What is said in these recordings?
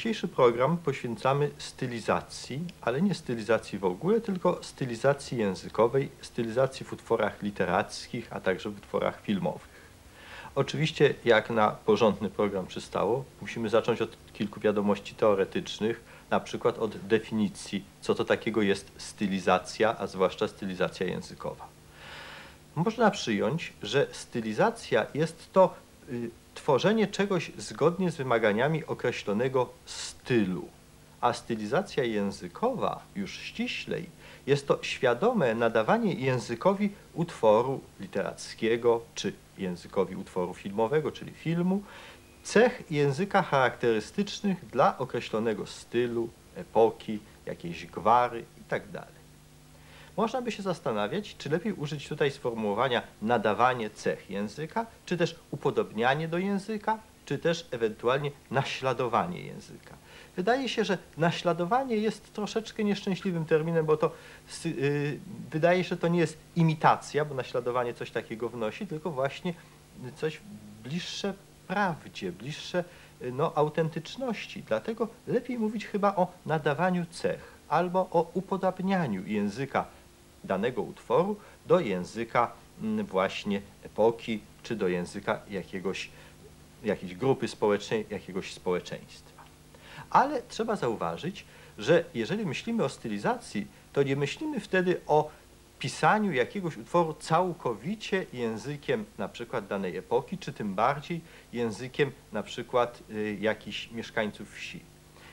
dzisiejszy program poświęcamy stylizacji, ale nie stylizacji w ogóle, tylko stylizacji językowej, stylizacji w utworach literackich, a także w utworach filmowych. Oczywiście, jak na porządny program przystało, musimy zacząć od kilku wiadomości teoretycznych, na przykład od definicji, co to takiego jest stylizacja, a zwłaszcza stylizacja językowa. Można przyjąć, że stylizacja jest to y, tworzenie czegoś zgodnie z wymaganiami określonego stylu, a stylizacja językowa, już ściślej, jest to świadome nadawanie językowi utworu literackiego czy językowi utworu filmowego, czyli filmu, cech języka charakterystycznych dla określonego stylu, epoki, jakiejś gwary itd. Można by się zastanawiać, czy lepiej użyć tutaj sformułowania nadawanie cech języka, czy też upodobnianie do języka, czy też ewentualnie naśladowanie języka. Wydaje się, że naśladowanie jest troszeczkę nieszczęśliwym terminem, bo to yy, wydaje się, że to nie jest imitacja, bo naśladowanie coś takiego wnosi, tylko właśnie coś bliższe prawdzie, bliższe no, autentyczności. Dlatego lepiej mówić chyba o nadawaniu cech albo o upodabnianiu języka danego utworu do języka mm, właśnie epoki, czy do języka jakiegoś, jakiejś grupy społecznej, jakiegoś społeczeństwa. Ale trzeba zauważyć, że jeżeli myślimy o stylizacji, to nie myślimy wtedy o pisaniu jakiegoś utworu całkowicie językiem na przykład danej epoki, czy tym bardziej językiem na przykład y, jakichś mieszkańców wsi.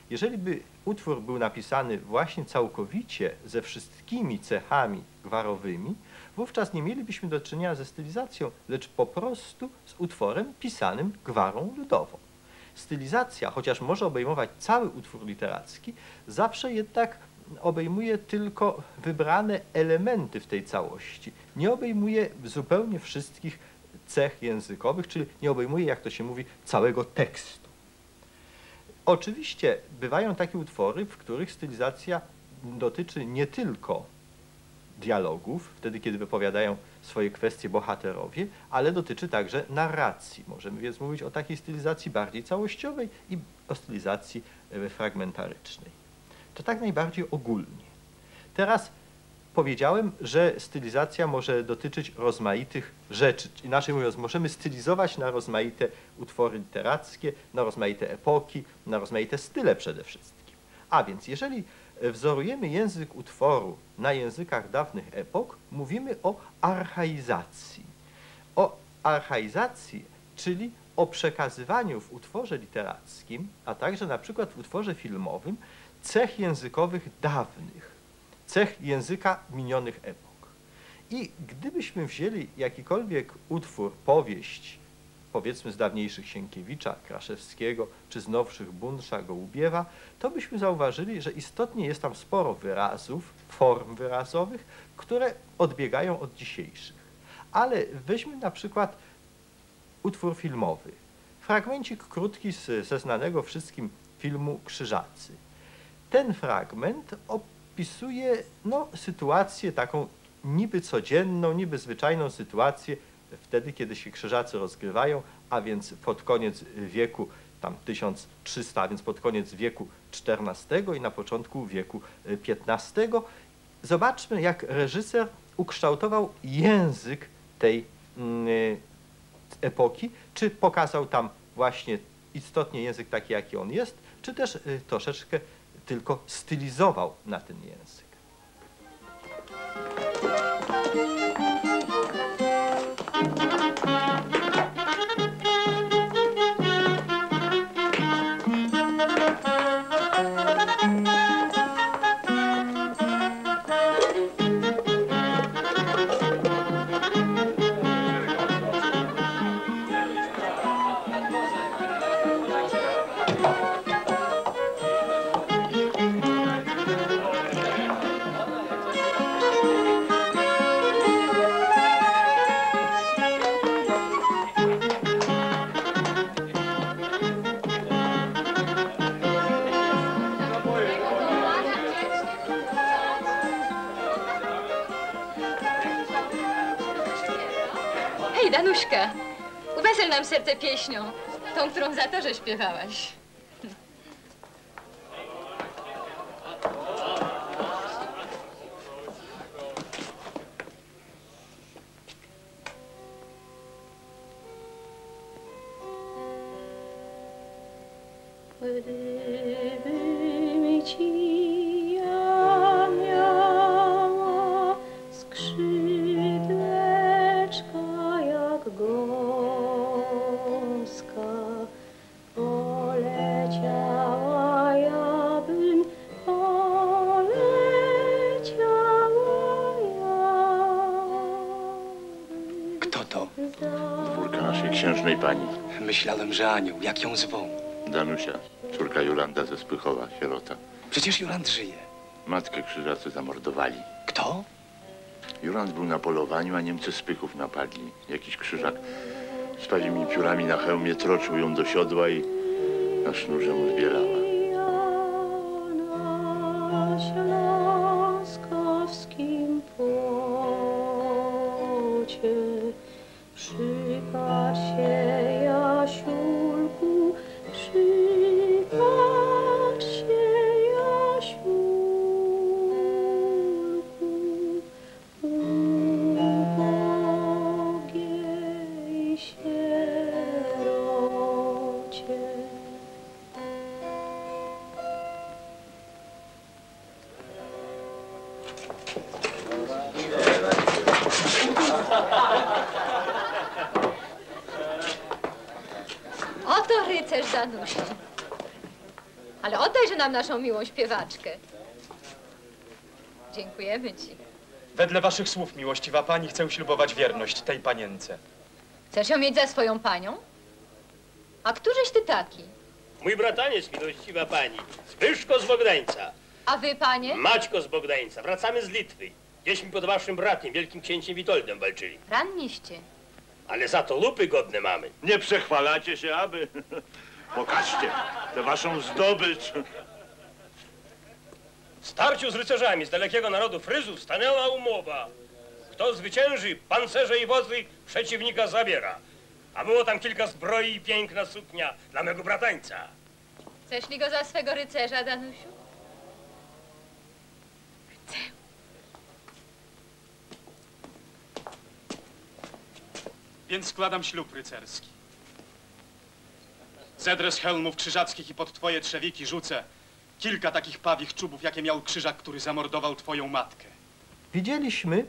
Jeżeli by utwór był napisany właśnie całkowicie ze wszystkimi cechami gwarowymi, wówczas nie mielibyśmy do czynienia ze stylizacją, lecz po prostu z utworem pisanym gwarą ludową. Stylizacja, chociaż może obejmować cały utwór literacki, zawsze jednak obejmuje tylko wybrane elementy w tej całości. Nie obejmuje zupełnie wszystkich cech językowych, czyli nie obejmuje, jak to się mówi, całego tekstu. Oczywiście bywają takie utwory, w których stylizacja dotyczy nie tylko dialogów, wtedy kiedy wypowiadają swoje kwestie bohaterowie, ale dotyczy także narracji. Możemy więc mówić o takiej stylizacji bardziej całościowej i o stylizacji e, fragmentarycznej. To tak najbardziej ogólnie. Teraz powiedziałem, że stylizacja może dotyczyć rozmaitych rzeczy. Inaczej mówiąc, możemy stylizować na rozmaite utwory literackie, na rozmaite epoki, na rozmaite style przede wszystkim. A więc jeżeli wzorujemy język utworu na językach dawnych epok, mówimy o archaizacji. O archaizacji, czyli o przekazywaniu w utworze literackim, a także na przykład w utworze filmowym, cech językowych dawnych, cech języka minionych epok. I gdybyśmy wzięli jakikolwiek utwór, powieść, powiedzmy z dawniejszych Sienkiewicza, Kraszewskiego, czy z nowszych Bunsza, Gołubiewa, to byśmy zauważyli, że istotnie jest tam sporo wyrazów, form wyrazowych, które odbiegają od dzisiejszych. Ale weźmy na przykład utwór filmowy. Fragmencik krótki z, ze znanego wszystkim filmu Krzyżacy. Ten fragment opisuje no, sytuację taką niby codzienną, niby zwyczajną sytuację wtedy, kiedy się krzyżacy rozgrywają, a więc pod koniec wieku tam 1300, a więc pod koniec wieku XIV i na początku wieku XV. Zobaczmy, jak reżyser ukształtował język tej mm, epoki, czy pokazał tam właśnie istotnie język taki, jaki on jest, czy też y, troszeczkę tylko stylizował na ten język. serce pieśnią, tą, którą za to, że śpiewałaś. Gdyby ci Myślałem, że anioł, jak ją zwą. Danusia, córka Jolanda ze Spychowa, sierota. Przecież Joland żyje. Matkę krzyżacy zamordowali. Kto? Joland był na polowaniu, a Niemcy Spychów napadli. Jakiś krzyżak z palimi piórami na hełmie troczył ją do siodła i na sznurze mu zbierała. na śląskowskim płocie. Przypatrz naszą miłą śpiewaczkę. Dziękujemy ci. Wedle waszych słów, miłościwa pani, chcę ślubować wierność tej panience. Chcesz ją mieć za swoją panią? A któżeś ty taki? Mój brataniec, miłościwa pani, Zbyszko z Bogdańca, A wy, panie? Maćko z Bogdańca, wracamy z Litwy. Gdzieśmy pod waszym bratem, wielkim księciem Witoldem walczyli. Ranniście. Ale za to lupy godne mamy. Nie przechwalacie się, aby? Pokażcie tę waszą zdobycz. W starciu z rycerzami z dalekiego narodu Fryzów stanęła umowa. Kto zwycięży, pancerze i wozy przeciwnika zabiera. A było tam kilka zbroi i piękna suknia dla mego bratańca. Chcesz li go za swego rycerza, Danusiu? Więc składam ślub rycerski. Zedrę z hełmów krzyżackich i pod twoje trzewiki rzucę kilka takich pawich czubów, jakie miał krzyżak, który zamordował twoją matkę. Widzieliśmy,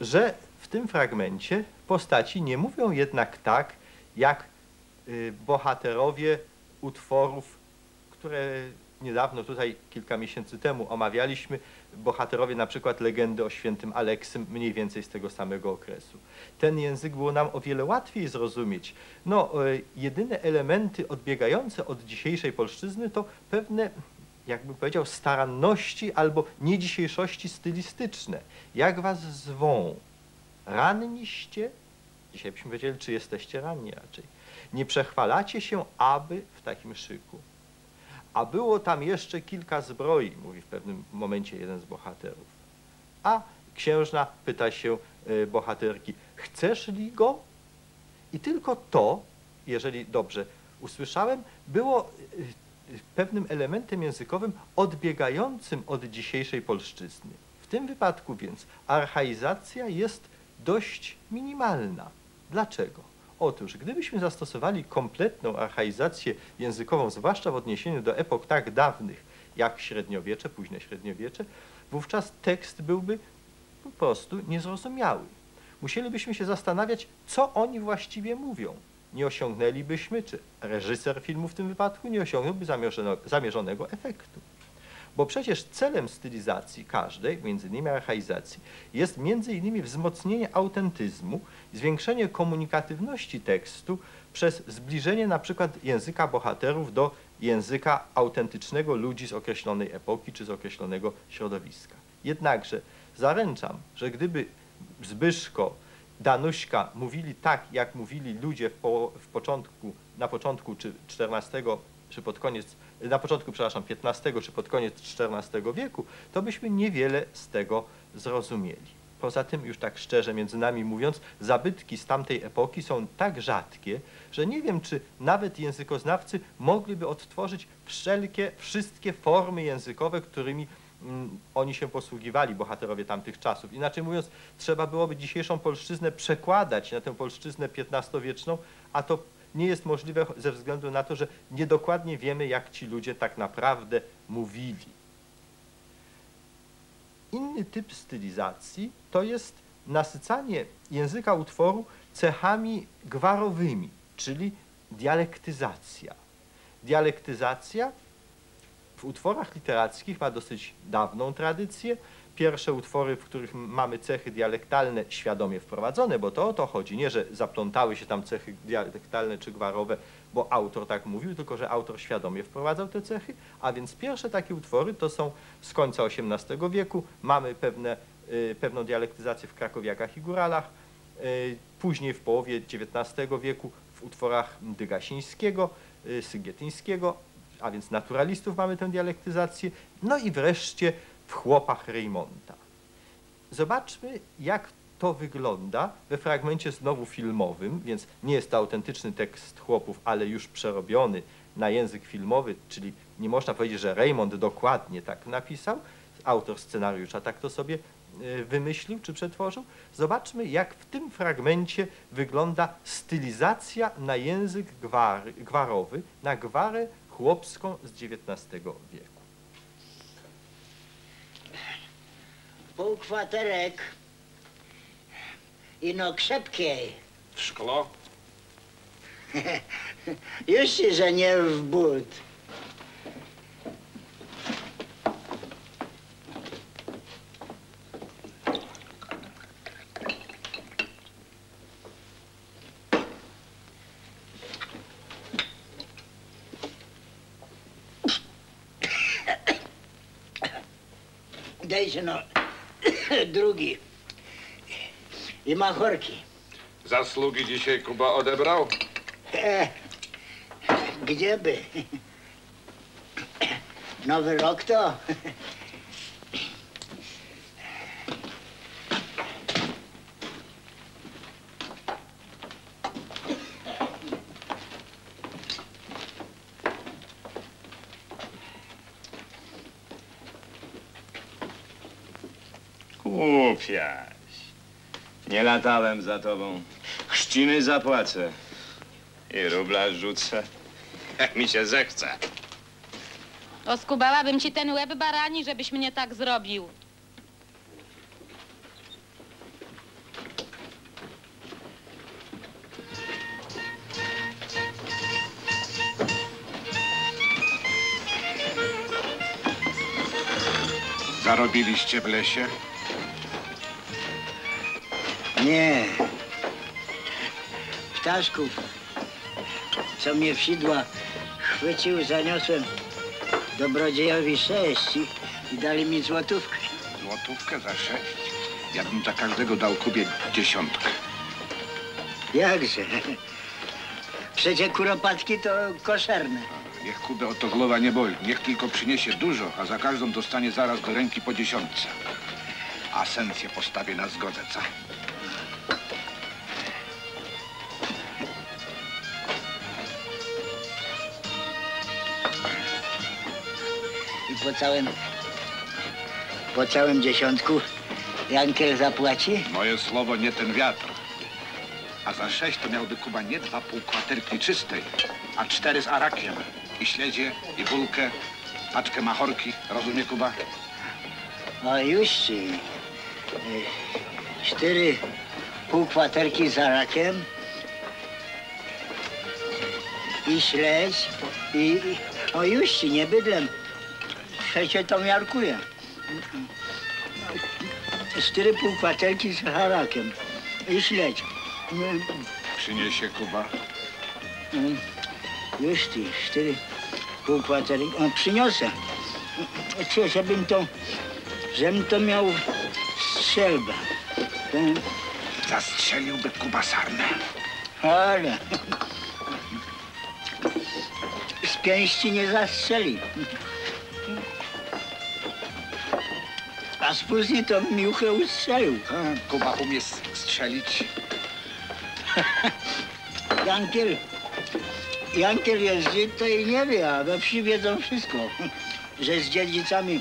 że w tym fragmencie postaci nie mówią jednak tak, jak y, bohaterowie utworów, które niedawno tutaj, kilka miesięcy temu omawialiśmy, bohaterowie na przykład legendy o świętym Aleksym, mniej więcej z tego samego okresu. Ten język było nam o wiele łatwiej zrozumieć. No, y, jedyne elementy odbiegające od dzisiejszej polszczyzny to pewne jakby powiedział, staranności albo niedzisiejszości stylistyczne. Jak was zwą? Ranniście? Dzisiaj byśmy powiedzieli, czy jesteście ranni raczej. Nie przechwalacie się, aby w takim szyku. A było tam jeszcze kilka zbroi, mówi w pewnym momencie jeden z bohaterów. A księżna pyta się y, bohaterki, chcesz li go? I tylko to, jeżeli dobrze usłyszałem, było y, pewnym elementem językowym odbiegającym od dzisiejszej polszczyzny. W tym wypadku więc archaizacja jest dość minimalna. Dlaczego? Otóż, gdybyśmy zastosowali kompletną archaizację językową, zwłaszcza w odniesieniu do epok tak dawnych jak średniowiecze, późne średniowiecze, wówczas tekst byłby po prostu niezrozumiały. Musielibyśmy się zastanawiać, co oni właściwie mówią. Nie osiągnęlibyśmy, czy reżyser filmu w tym wypadku nie osiągnąłby zamierzonego efektu. Bo przecież celem stylizacji każdej, między innymi archaizacji, jest między innymi wzmocnienie autentyzmu, zwiększenie komunikatywności tekstu przez zbliżenie na przykład języka bohaterów do języka autentycznego ludzi z określonej epoki czy z określonego środowiska. Jednakże zaręczam, że gdyby Zbyszko, Danuśka mówili tak, jak mówili ludzie w, po, w początku, na początku czy XIV, czy pod koniec, na początku, przepraszam, XV czy pod koniec XIV wieku, to byśmy niewiele z tego zrozumieli. Poza tym, już tak szczerze między nami mówiąc, zabytki z tamtej epoki są tak rzadkie, że nie wiem, czy nawet językoznawcy mogliby odtworzyć wszelkie, wszystkie formy językowe, którymi oni się posługiwali, bohaterowie tamtych czasów. Inaczej mówiąc, trzeba byłoby dzisiejszą polszczyznę przekładać na tę polszczyznę XV-wieczną, a to nie jest możliwe ze względu na to, że niedokładnie wiemy, jak ci ludzie tak naprawdę mówili. Inny typ stylizacji to jest nasycanie języka utworu cechami gwarowymi, czyli dialektyzacja. Dialektyzacja w utworach literackich ma dosyć dawną tradycję. Pierwsze utwory, w których mamy cechy dialektalne świadomie wprowadzone, bo to o to chodzi, nie że zaplątały się tam cechy dialektalne czy gwarowe, bo autor tak mówił, tylko że autor świadomie wprowadzał te cechy, a więc pierwsze takie utwory to są z końca XVIII wieku, mamy pewne, y, pewną dialektyzację w krakowiakach i góralach, y, później w połowie XIX wieku w utworach Dygasińskiego, y, Sygietyńskiego, a więc naturalistów mamy tę dialektyzację, no i wreszcie w chłopach Reymonta. Zobaczmy, jak to wygląda we fragmencie znowu filmowym, więc nie jest to autentyczny tekst chłopów, ale już przerobiony na język filmowy, czyli nie można powiedzieć, że Raymond dokładnie tak napisał, autor scenariusza tak to sobie y, wymyślił czy przetworzył. Zobaczmy, jak w tym fragmencie wygląda stylizacja na język gwary, gwarowy, na gwarę chłopską z XIX wieku. Półkwaterek. Ino krzepkiej. W szklo? Już ci, że nie w but. No drugi. I machorki. Zasługi dzisiaj Kuba odebrał? E, gdzieby? Nowy rok to? Głupiaś. Nie latałem za tobą. Chrzciny zapłacę. I rubla rzucę, jak mi się zechce. Oskubałabym ci ten łeb barani, żebyś mnie tak zrobił. Zarobiliście w lesie? Nie. Ptaszków, co mnie w sidła chwycił, zaniosłem dobrodziejowi sześć i, i dali mi złotówkę. Złotówkę za sześć? Ja bym za każdego dał Kubie dziesiątkę. Jakże? Przecie kuropatki to koszerne. Niech Kubę o to głowa nie boli. Niech tylko przyniesie dużo, a za każdą dostanie zaraz do ręki po dziesiątce. A sencję postawię na zgodę, co? Po całym, po całym dziesiątku Jankiel zapłaci? Moje słowo nie ten wiatr. A za sześć to miałby Kuba nie dwa pół kwaterki czystej, a cztery z arakiem. I śledzie, i bulkę, paczkę machorki. Rozumie Kuba? O już ci. Y, Cztery półkwaterki z rakiem i śledź i... i- O już ci, nie bydlem. Przecie to miarkuje. Cztery półkwaterki z harakiem i śledź. Przyniesie Kuba. mm, Już ty, cztery półkwaterki. O, przyniosę. Chcę, żebym to, żebym to miał strzelbę. Mm, Zastrzeliłby Kuba sarnę. Ale z pięści nie zastrzeli. A z fuzji to miuchę ustrzelił. A, Kuba umie strzelić. Jankiel, Jankiel jeździ, to i nie wie, a we wsi wiedzą wszystko. Że z dziedzicami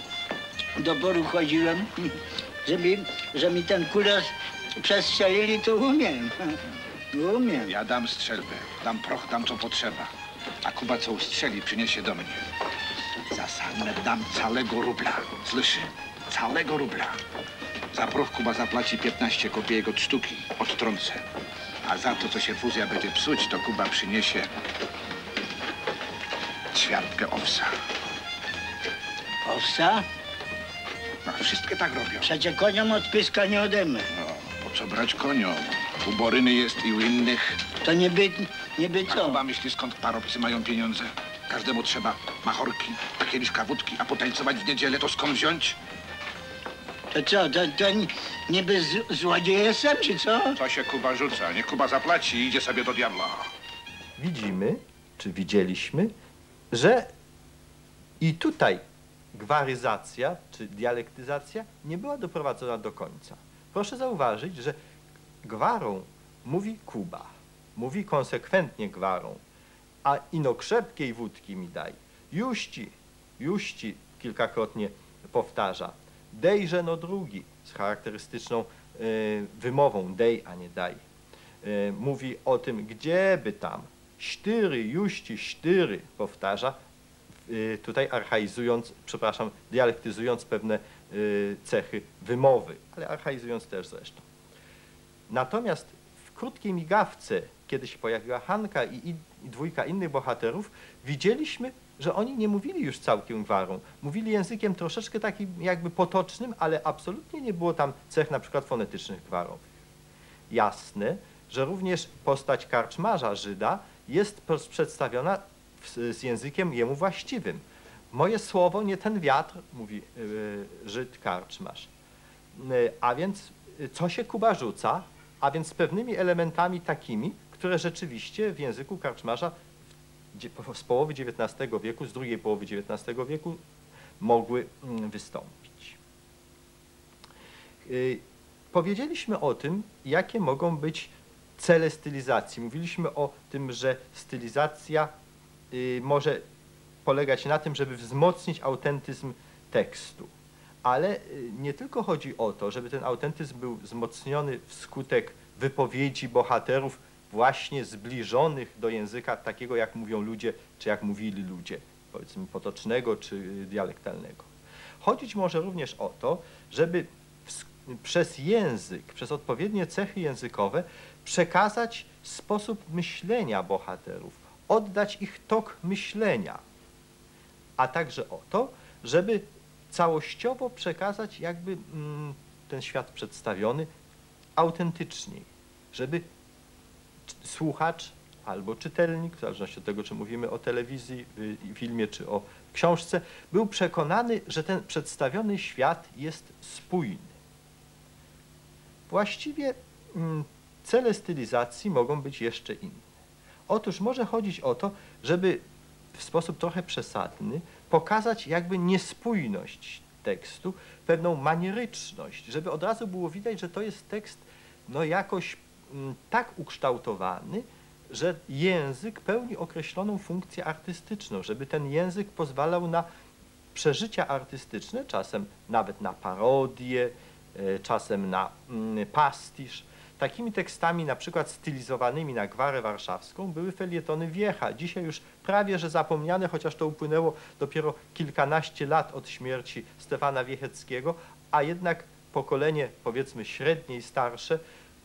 do boru chodziłem, żeby, że mi ten kulas przestrzelili, to umiem. Umiem. Ja dam strzelbę, dam proch, dam co potrzeba. A Kuba co ustrzeli, przyniesie do mnie. Za dam całego rubla. Słyszy? Całego rubla. Za proch Kuba zapłaci 15 kopiejek od sztuki. Odtrącę. A za to, co się fuzja będzie psuć, to Kuba przyniesie ćwiartkę owsa. Owca? No, wszystkie tak robią. Przecie koniom od pyska nie odejmę. No, po co brać koniom? U Boryny jest i u innych. To niby, niby A co? chyba myśli, skąd parobcy mają pieniądze? Każdemu trzeba machorki, kieliszka wódki, a potańcować w niedzielę to skąd wziąć? To co, to, to ni- niby z, złodziej jestem, czy co? Co się Kuba rzuca? Nie Kuba zapłaci i idzie sobie do diabla. Widzimy, czy widzieliśmy, że i tutaj gwaryzacja, czy dialektyzacja nie była doprowadzona do końca. Proszę zauważyć, że gwarą mówi Kuba, mówi konsekwentnie gwarą, a ino krzepkiej wódki mi daj. Juści, juści kilkakrotnie powtarza. Dejże no drugi, z charakterystyczną y, wymową dej, a nie daj. Y, mówi o tym, gdzieby tam, sztyry, juści, sztyry, powtarza, y, tutaj archaizując, przepraszam, dialektyzując pewne cechy wymowy, ale archaizując też zresztą. Natomiast w krótkiej migawce, kiedy się pojawiła Hanka i, i dwójka innych bohaterów, widzieliśmy, że oni nie mówili już całkiem gwarą. Mówili językiem troszeczkę takim jakby potocznym, ale absolutnie nie było tam cech na przykład fonetycznych gwarowych. Jasne, że również postać karczmarza Żyda jest przedstawiona z językiem jemu właściwym. Moje słowo nie ten wiatr, mówi y, Żyd karczmarz. Y, A więc y, co się Kuba rzuca? A więc z pewnymi elementami takimi, które rzeczywiście w języku karczmarza z połowy XIX wieku, z drugiej połowy XIX wieku mogły mm, wystąpić. Y, Powiedzieliśmy o tym, jakie mogą być cele stylizacji. Mówiliśmy o tym, że stylizacja y, może polegać na tym, żeby wzmocnić autentyzm tekstu. Ale y, nie tylko chodzi o to, żeby ten autentyzm był wzmocniony wskutek wypowiedzi bohaterów właśnie zbliżonych do języka takiego, jak mówią ludzie, czy jak mówili ludzie, powiedzmy potocznego czy y, dialektalnego. Chodzić może również o to, żeby przez język, przez odpowiednie cechy językowe przekazać sposób myślenia bohaterów, oddać ich tok myślenia, a także o to, żeby całościowo przekazać jakby mm, ten świat przedstawiony autentyczniej, żeby słuchacz albo czytelnik, w zależności od tego, czy mówimy o telewizji, y, filmie, czy o książce, był przekonany, że ten przedstawiony świat jest spójny. Właściwie mm, cele stylizacji mogą być jeszcze inne. Otóż może chodzić o to, żeby w sposób trochę przesadny pokazać jakby niespójność tekstu, pewną manieryczność, żeby od razu było widać, że to jest tekst no jakoś tak ukształtowany, że język pełni określoną funkcję artystyczną, żeby ten język pozwalał na przeżycia artystyczne, czasem nawet na parodię, e, czasem na mm, pastisz. Takimi tekstami, na przykład stylizowanymi na gwarę warszawską, były felietony Wiecha. Dzisiaj już prawie że zapomniane, chociaż to upłynęło dopiero kilkanaście lat od śmierci Stefana Wiecheckiego, a jednak pokolenie, powiedzmy, średnie i starsze,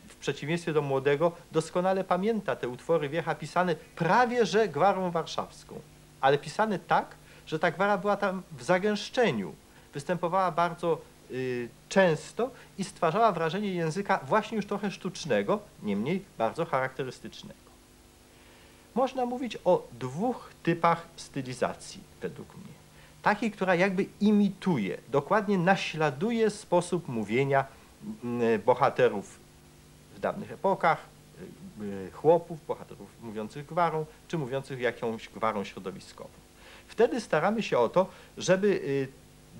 w przeciwieństwie do młodego, doskonale pamięta te utwory Wiecha pisane prawie że gwarą warszawską, ale pisane tak, że ta gwara była tam w zagęszczeniu. Występowała bardzo y, często i stwarzała wrażenie języka właśnie już trochę sztucznego, niemniej bardzo charakterystycznego. Można mówić o dwóch typach stylizacji, według mnie. Takiej, która jakby imituje, dokładnie naśladuje sposób mówienia bohaterów w dawnych epokach, y, y, chłopów, bohaterów mówiących gwarą, czy mówiących jakąś gwarą środowiskową. Wtedy staramy się o to, żeby y,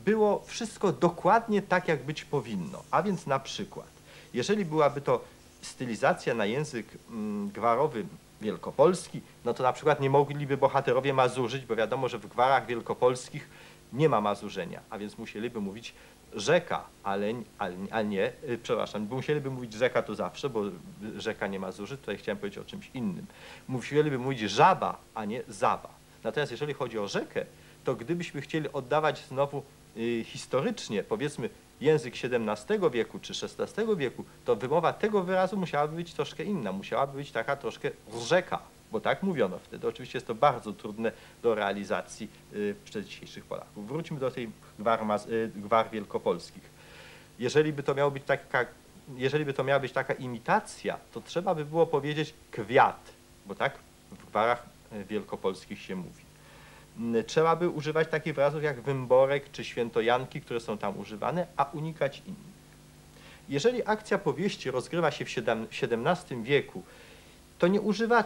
było wszystko dokładnie tak, jak być powinno. A więc na przykład, jeżeli byłaby to stylizacja na język mm, gwarowy wielkopolski, no to na przykład nie mogliby bohaterowie mazurzyć, bo wiadomo, że w gwarach wielkopolskich nie ma mazurzenia, a więc musieliby mówić rzeka, ale, ale, a nie, y, przepraszam, bo musieliby mówić rzeka to zawsze, bo y, rzeka nie mazurzy, tutaj chciałem powiedzieć o czymś innym. Musieliby mówić żaba, a nie zaba. Natomiast jeżeli chodzi o rzekę, to gdybyśmy chcieli oddawać znowu y, historycznie, powiedzmy język XVII wieku czy XVI wieku, to wymowa tego wyrazu musiałaby być troszkę inna, musiałaby być taka troszkę rzeka, bo tak mówiono wtedy. Oczywiście jest to bardzo trudne do realizacji y, przez dzisiejszych Polaków. Wróćmy do tych gwar, y, gwar wielkopolskich. Jeżeli by to miało być taka, jeżeli by to miała być taka imitacja, to trzeba by było powiedzieć kwiat, bo tak w gwarach y, wielkopolskich się mówi. Trzeba by używać takich wyrazów jak wymborek czy świętojanki, które są tam używane, a unikać innych. Jeżeli akcja powieści rozgrywa się w XVII wieku, to nie używać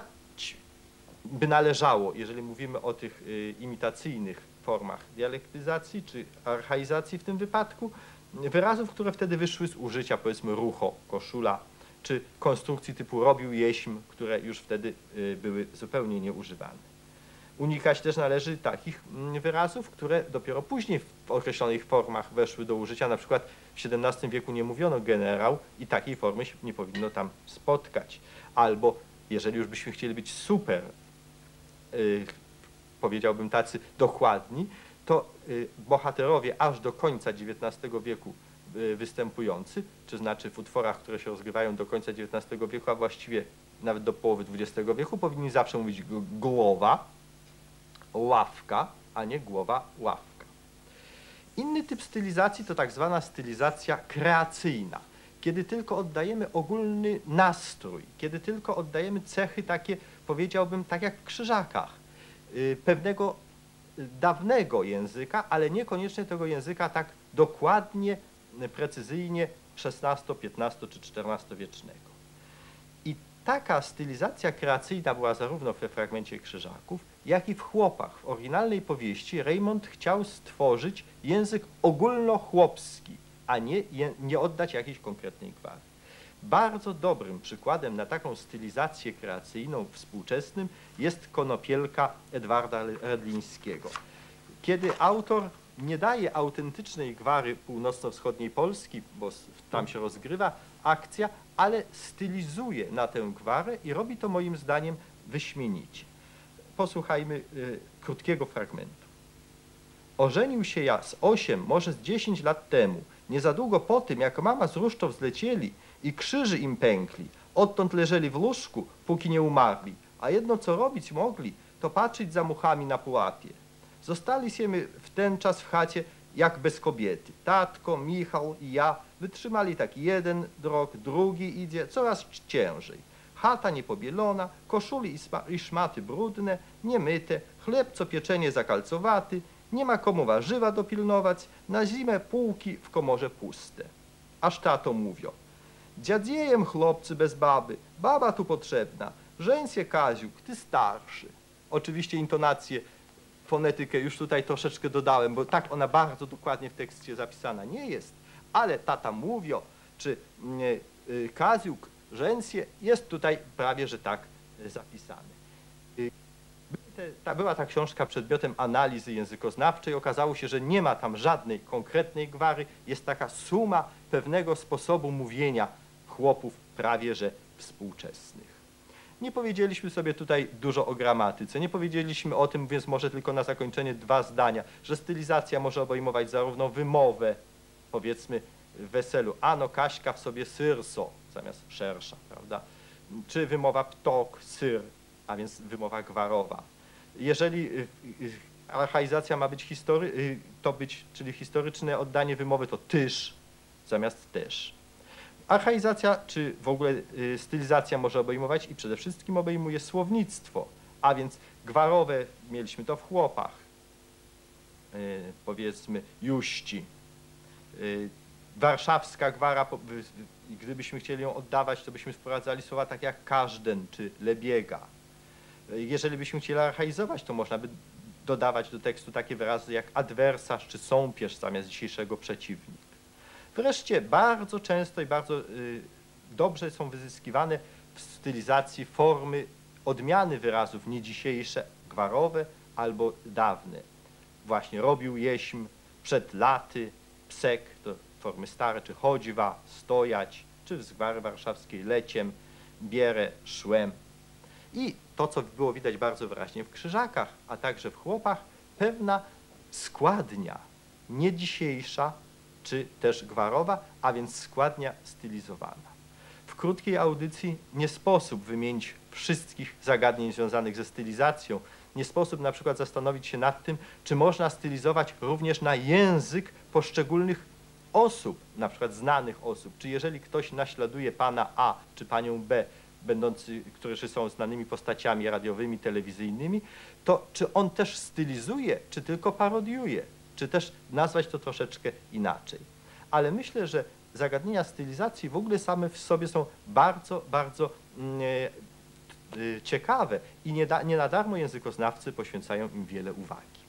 by należało, jeżeli mówimy o tych y, imitacyjnych formach dialektyzacji czy archaizacji w tym wypadku, wyrazów, które wtedy wyszły z użycia, powiedzmy rucho, koszula, czy konstrukcji typu robił jeśm, które już wtedy y, były zupełnie nieużywane. Unikać też należy takich mm, wyrazów, które dopiero później w określonych formach weszły do użycia. Na przykład w XVII wieku nie mówiono generał i takiej formy się nie powinno tam spotkać. Albo jeżeli już byśmy chcieli być super, y, powiedziałbym tacy dokładni, to y, bohaterowie aż do końca XIX wieku y, występujący, czy znaczy w utworach, które się rozgrywają do końca XIX wieku, a właściwie nawet do połowy XX wieku, powinni zawsze mówić głowa, ławka, a nie głowa, ławka. Inny typ stylizacji to tak zwana stylizacja kreacyjna, kiedy tylko oddajemy ogólny nastrój, kiedy tylko oddajemy cechy takie, powiedziałbym, tak jak w krzyżakach, pewnego y, dawnego języka, ale niekoniecznie tego języka tak dokładnie, precyzyjnie XVI, XV czy XIV wiecznego. I taka stylizacja kreacyjna była zarówno we fragmencie Krzyżaków, jak i w Chłopach. W oryginalnej powieści Raymond chciał stworzyć język ogólnochłopski, a nie, nie oddać jakiejś konkretnej gwary. Bardzo dobrym przykładem na taką stylizację kreacyjną współczesnym jest konopielka Edwarda Redlińskiego. Kiedy autor nie daje autentycznej gwary północno-wschodniej Polski, bo tam się rozgrywa akcja, ale stylizuje na tę gwarę i robi to moim zdaniem wyśmienicie. Posłuchajmy y, krótkiego fragmentu. Ożenił się ja z 8, może z 10 lat temu, nie za długo po tym, jak mama z Ruszczow zlecieli i krzyży im pękli, odtąd leżeli w łóżku, póki nie umarli, a jedno co robić mogli, to patrzeć za muchami na pułapie. Zostaliśmy w ten czas w chacie jak bez kobiety. Tatko, Michał i ja wytrzymali tak jeden drog, drugi idzie, coraz ciężej. Chata niepobielona, koszuli i, i szmaty brudne, niemyte, chleb co pieczenie zakalcowaty, nie ma komu warzywa dopilnować, na zimę półki w komorze puste. Aż tato mówią, dziadziejem chłopcy bez baby, baba tu potrzebna, żeń Kaziuk, ty starszy. Oczywiście intonację, fonetykę już tutaj troszeczkę dodałem, bo tak ona bardzo dokładnie w tekście zapisana nie jest, ale tata mówią, czy nie, y, Kaziuk, żęsie, jest tutaj prawie, że tak y, zapisane. Y, ta, była ta książka przedmiotem analizy językoznawczej. Okazało się, że nie ma tam żadnej konkretnej gwary. Jest taka suma pewnego sposobu mówienia chłopów prawie że współczesnych. Nie powiedzieliśmy sobie tutaj dużo o gramatyce, nie powiedzieliśmy o tym, więc może tylko na zakończenie dwa zdania, że stylizacja może obejmować zarówno wymowę, powiedzmy w weselu, ano Kaśka w sobie syrso, zamiast szersza, prawda? Czy wymowa ptok, syr, a więc wymowa gwarowa. Jeżeli y, y, archaizacja ma być history, y, to być, czyli historyczne oddanie wymowy, to tyż zamiast też. Archaizacja, czy w ogóle y, stylizacja może obejmować i przede wszystkim obejmuje słownictwo, a więc gwarowe, mieliśmy to w chłopach, y, powiedzmy juści. Y, warszawska gwara, gdybyśmy chcieli ją oddawać, to byśmy wprowadzali słowa tak jak każden czy lebiega. Jeżeli byśmy chcieli archaizować, to można by dodawać do tekstu takie wyrazy jak adwersarz czy sąpierz zamiast dzisiejszego przeciwnik. Wreszcie bardzo często i bardzo y, dobrze są wyzyskiwane w stylizacji formy odmiany wyrazów nie dzisiejsze, gwarowe albo dawne. Właśnie robił jeśm, przed laty, psek, to formy stare, czy chodziwa, stojać, czy w zgwary warszawskiej leciem, bierę, szłem. I to, co było widać bardzo wyraźnie w krzyżakach, a także w chłopach, pewna składnia, nie dzisiejsza, czy też gwarowa, a więc składnia stylizowana. W krótkiej audycji nie sposób wymienić wszystkich zagadnień związanych ze stylizacją. Nie sposób na przykład zastanowić się nad tym, czy można stylizować również na język poszczególnych osób, na przykład znanych osób. Czy jeżeli ktoś naśladuje pana A czy panią B, będący, którzy są znanymi postaciami radiowymi, telewizyjnymi, to czy on też stylizuje, czy tylko parodiuje, czy też nazwać to troszeczkę inaczej. Ale myślę, że zagadnienia stylizacji w ogóle same w sobie są bardzo, bardzo mm, e, y, ciekawe i nie, da, nie na darmo językoznawcy poświęcają im wiele uwagi.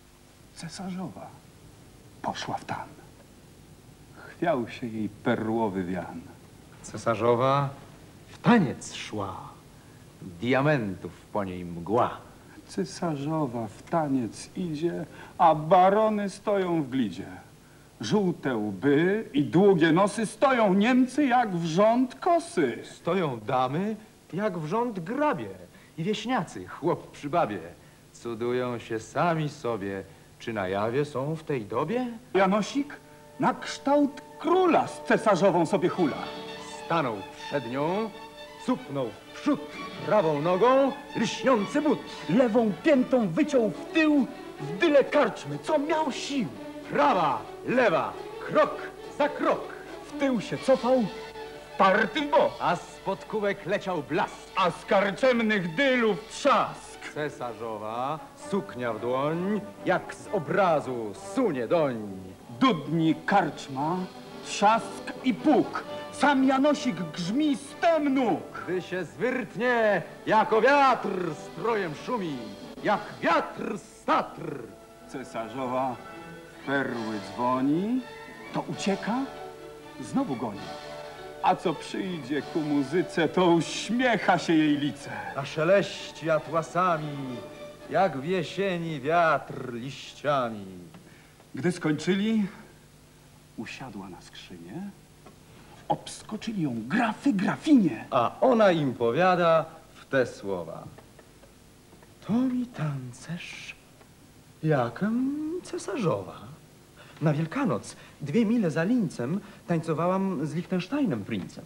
Cesarzowa poszła w tan. Chwiał się jej perłowy wian. Cesarzowa w taniec szła, diamentów po niej mgła. Cesarzowa w taniec idzie, a barony stoją w glidzie. Żółte łby i długie nosy stoją Niemcy jak w rząd kosy. Stoją damy jak w rząd grabie i wieśniacy, chłop przy babie. Cudują się sami sobie, czy na jawie są w tej dobie? Janosik na kształt króla z cesarzową sobie hula. Stanął przed nią, cupnął w przód prawą nogą lśniący but. Lewą piętą wyciął w tył w dyle karczmy, co miał sił. Prawa, lewa, krok za krok. W tył się cofał, party w bok, A spod kółek leciał blask. a z karczemnych dylów trzask. Cesarzowa, suknia w dłoń, jak z obrazu sunie doń. Dudni karczma, trzask i puk. Sam Janosik grzmi stem nóg. Gdy się zwyrtnie, jako wiatr strojem szumi, jak wiatr z Tatr. Cesarzowa w perły dzwoni, to ucieka, znowu goni. A co przyjdzie ku muzyce, to uśmiecha się jej lice. A szeleści atłasami, jak w jesieni wiatr liściami. Gdy skończyli, usiadła na skrzynie, obskoczyli ją grafy, grafinie. A ona im powiada w te słowa. To mi tancerz, jakem cesarzowa. Na Wielkanoc, dwie mile za Lincem, tańcowałam z Liechtensteinem princem.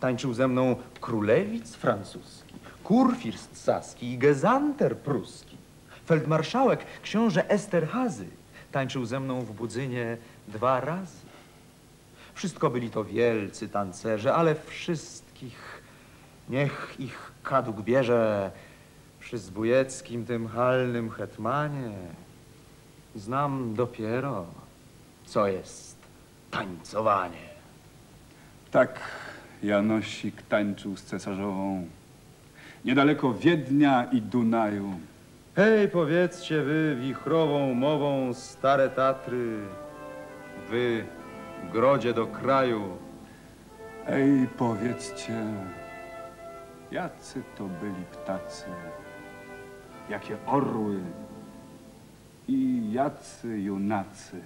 Tańczył ze mną królewic francuski, kurfirst saski i gezanter pruski. Feldmarszałek, książę Esterhazy, tańczył ze mną w Budzynie dwa razy. Wszystko byli to wielcy tancerze, ale wszystkich niech ich kadłub bierze przy zbójeckim tym halnym hetmanie. Znam dopiero, co jest tańcowanie. Tak Janosik tańczył z cesarzową niedaleko Wiednia i Dunaju. Hej, powiedzcie wy wichrową mową stare Tatry, wy grodzie do kraju, Ej, powiedzcie, jacy to byli ptacy, jakie orły? I jacy junacy.